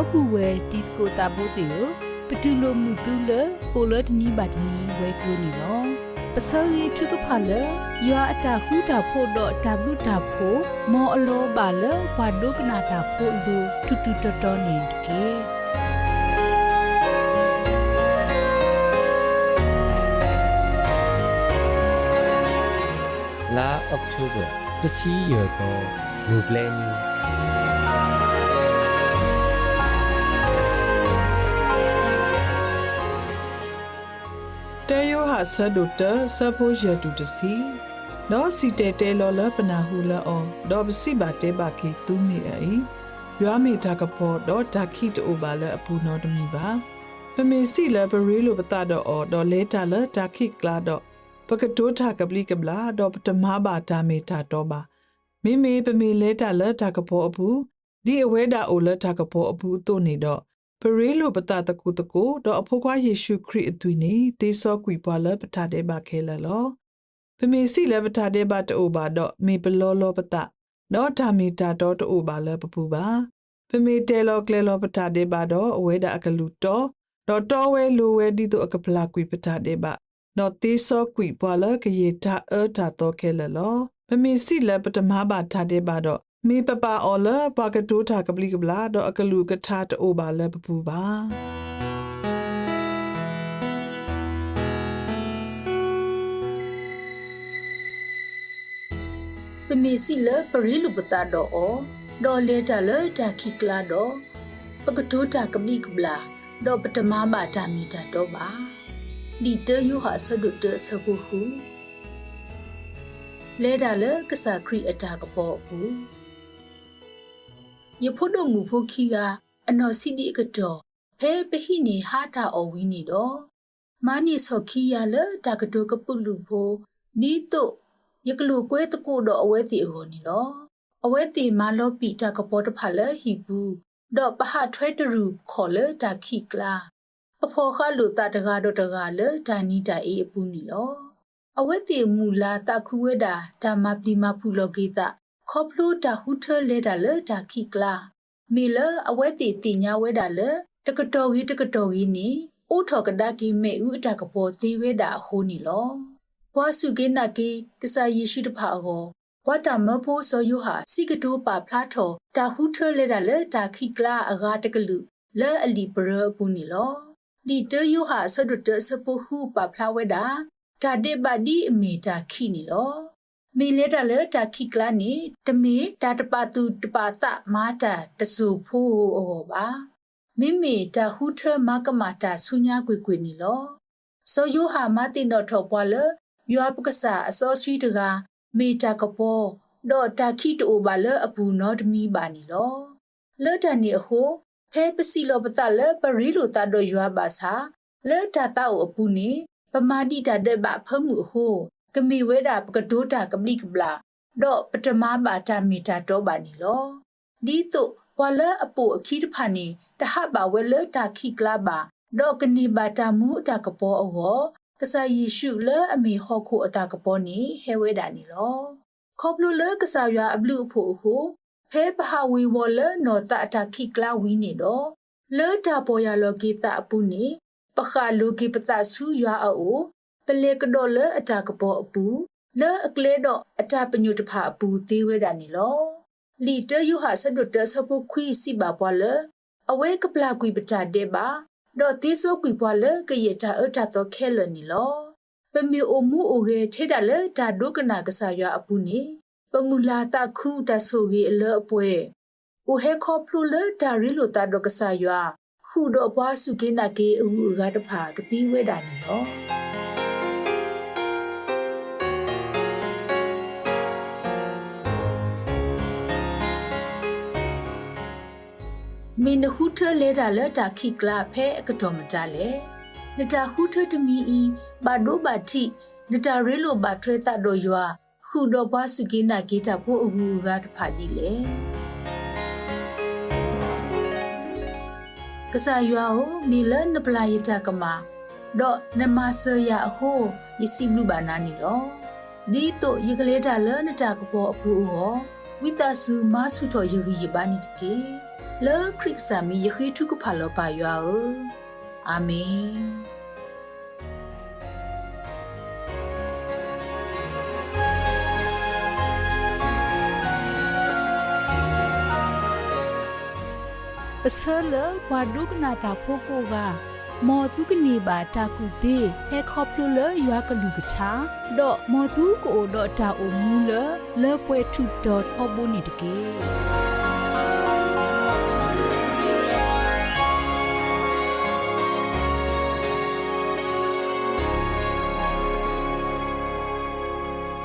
တော့ဘူးဝဲတီကိုတာဘိုတေယပတူလိုမူတူလကိုလတ်နီဘာတနီဝဲကူနီလောပစောရီထုကဖာလရွာအတာဟူတာဖို့တော့တဘလူတာဖို့မောအလောပါလဘာဒုကနာတာဖို့လူတူတူတော်တော်နေတကေလာအောက်တိုဘာတစီရတော့ဘူပ တဲယောဟာဆတ်ဒုတဆပ်ဖို့ရတူတစီနော်စီတဲတဲလောလပနာဟူလာအောဒေါ်ပစီပါတဲပါကီသူမီအိရွာမီတာကပေါ်တော့ဒါခိတိုဘာလအပူနော်တမီပါပမေစီလဘရီလိုပတာတော့အော်ဒေါ်လေတာလဒါခိကလာတော့ပကတိုးတာကပလီကပလာတော့ပတမဘာတာမီတာတော့ပါမိမိပမေလဲတာလဒါကပေါ်အပူဒီအဝဲတာအိုလတာကပေါ်အပူတို့နေတော့ ပရေလိုပတာတကူတကူတော့အဖို့ခွားယေရှုခရစ်အသွီနေတေဆောကွီပွာလပတာတဲ့ပါခဲလလောပမေစီလပတာတဲ့ပါတိုးပါတော့မေပလောလောပတာတော့ဓာမီတာတော့တိုးပါလပပူပါပမေတဲလောကလဲလောပတာတဲ့ပါတော့အဝဲတာအကလူတော့တော့တော်ဝဲလိုဝဲဒီတော့အကပလာကွီပတာတဲ့ပါတော့တေဆောကွီပွာလကရေတာအတာတော့ခဲလလောပမေစီလပတမဘာတာတဲ့ပါတော့ မေပပအော်လပါကတိုးတာကပလီကပလာတော့အကလူကထာတိုးပါလပပူပါပမေစီလပရီလူပတာတော့အောဒေါ်လေတာလတာခိကလာတော့ပကတိုးတာကမိကဘလာတော့ပတမဘာတာမီတာတော့ပါဒီတယုဟာဆဒုတဆဘူဟုလဲတာလကစားခရီအတာကပေါ်ဘူး ယဖို့တော့ငူဖို့ခီကအနော်စီဒီကတော်ဖဲပဟိနေဟာတာအော်ဝီနေတော့မာနီဆောခီရလတာကတိုကပုလူဖို့နီတို့ယကလူကွဲတကုတော့အဝဲတီအကိုနီလောအဝဲတီမာလောပီတာကပေါ်တဖလဟီဘူးတော့ပဟထွဲတရူခေါ်လတာခိကလာအဖော်ခလူတာတကားတော့တကားလဒါနီတာအေးအပူနီလောအဝဲတီမူလာတခုဝဲတာဒါမပလီမဖူလောကေတာ ခေါပလိုတာဟူထလဲတာလတာခိကလာမီလအဝဲတီတင်ညာဝဲတာလတကတော်ကြီးတကတော်ကြီးနီဥထော်ကဒါကီမေဥအတာကပေါ်သေးဝဲတာဟိုနီလောဘွာစုကေနာကေကဆာယေရှုတဖာကိုဘွာတာမဖို့ဆိုယုဟာစီကတိုးပါဖလားထော်တာဟူထလဲတာလေတာခိကလာအဂါတကလူလဲအလီပရပူနီလောဒီတယုဟာဆဒတ်စပဟုပါဖလားဝဲတာတာတေပါဒီအမီတာခိနီလော မီလေတာလေတာခိကလာနီတမီတာတပါတူတပါသမာတာတဆူဖို့ဩပါမိမိတာဟူထမကမာတာဆုညာကွေကွေနီလောဆိုယိုဟာမတင်တော့ထော်ပွာလရွာပကဆာအစောဆွီတကမေတာကပေါ်တော့တာခိတိုဘာလအပူနောတမီပါနီလောလော်တန်နီအဟိုဖဲပစီလောပတလပရီလိုတာတော့ရွာပါစာလော်တာတာအပူနီပမာတိတာတဲ့ဘဖမှုဟို ကမီဝဲတာပကဒိုတာကပလိကပလာတော့ပထမပါတာမီတာတော့ပါနီလောဒီတော့ဝါလအပူအခီတဖာနီတဟပါဝဲလတာခိကလာပါတော့ကနိဘာတာမူတာကပေါ်အောကဆာယေရှုလအမေဟောခုအတာကပေါ်နီဟဲဝဲတာနီလောခေါပလူလကဆာရွာအဘလူဖို့ဟုဖဲပဟာဝီဝလနော်တာအတာခိကလာဝီနေတော့လေတာပေါ်ရလောကေတာအပူနေပခါလိုကေပတဆူရွာအို ပလေကဒေါ်လအတာကပေါ်အပူလဲအကလေတော့အတာပညုတဖာအပူသေးဝဲတာနီလောလီတယုဟာဆဒတ်ဆပုခွီစီပါပွာလအဝဲကပလာကွီပတာတဲ့ပါတော့တေဆိုကွီပွာလကရတာအတာတော့ခဲလနီလောပမီအိုမှုအိုကေထေတာလေဒါဒုကနာကဆာရွာအပူနေပမူလာတခုတဆိုကြီးအလအပွဲအိုဟဲခေါပလူလေဒါရီလိုတာဒုကဆာရွာခုတော့ဘွားစုကိနာကေအူအကတဖာကတိဝဲတာနီလော မင်းဟုထလဲတာလဲတာခိကလာဖဲအကတော်မကြလဲနတာဟုထတမီဤဘာဒိုဘာတိနတာရဲလိုဘာထွဲတတော်ရွာခုတော့ဘွားစုကိနာကေတာဖို့အကူကတဖာဒီလေကစားရွာကိုမီလနပလာယတာကမာတော့နမဆရအဟိုယစီဘလူဘာနာနီတော့ဒီတော့ယကလေးတာလနတာကပေါ်အပူဟောဝိတဆူမဆုထောယဂီယပါနီတကေ လေခရစ်စာမီယခိထုကဖာလောပါယွာအာမင်ပစလဘဝဒုကနာတာဖိုကိုကမောတုကနေပါတာကုသေးဟဲခေါပလူလရွာကလူကချာတော့မောတုကိုတော့တာအုံမူလလေပွဲထုတော့ဟောဘုန်နီတကေ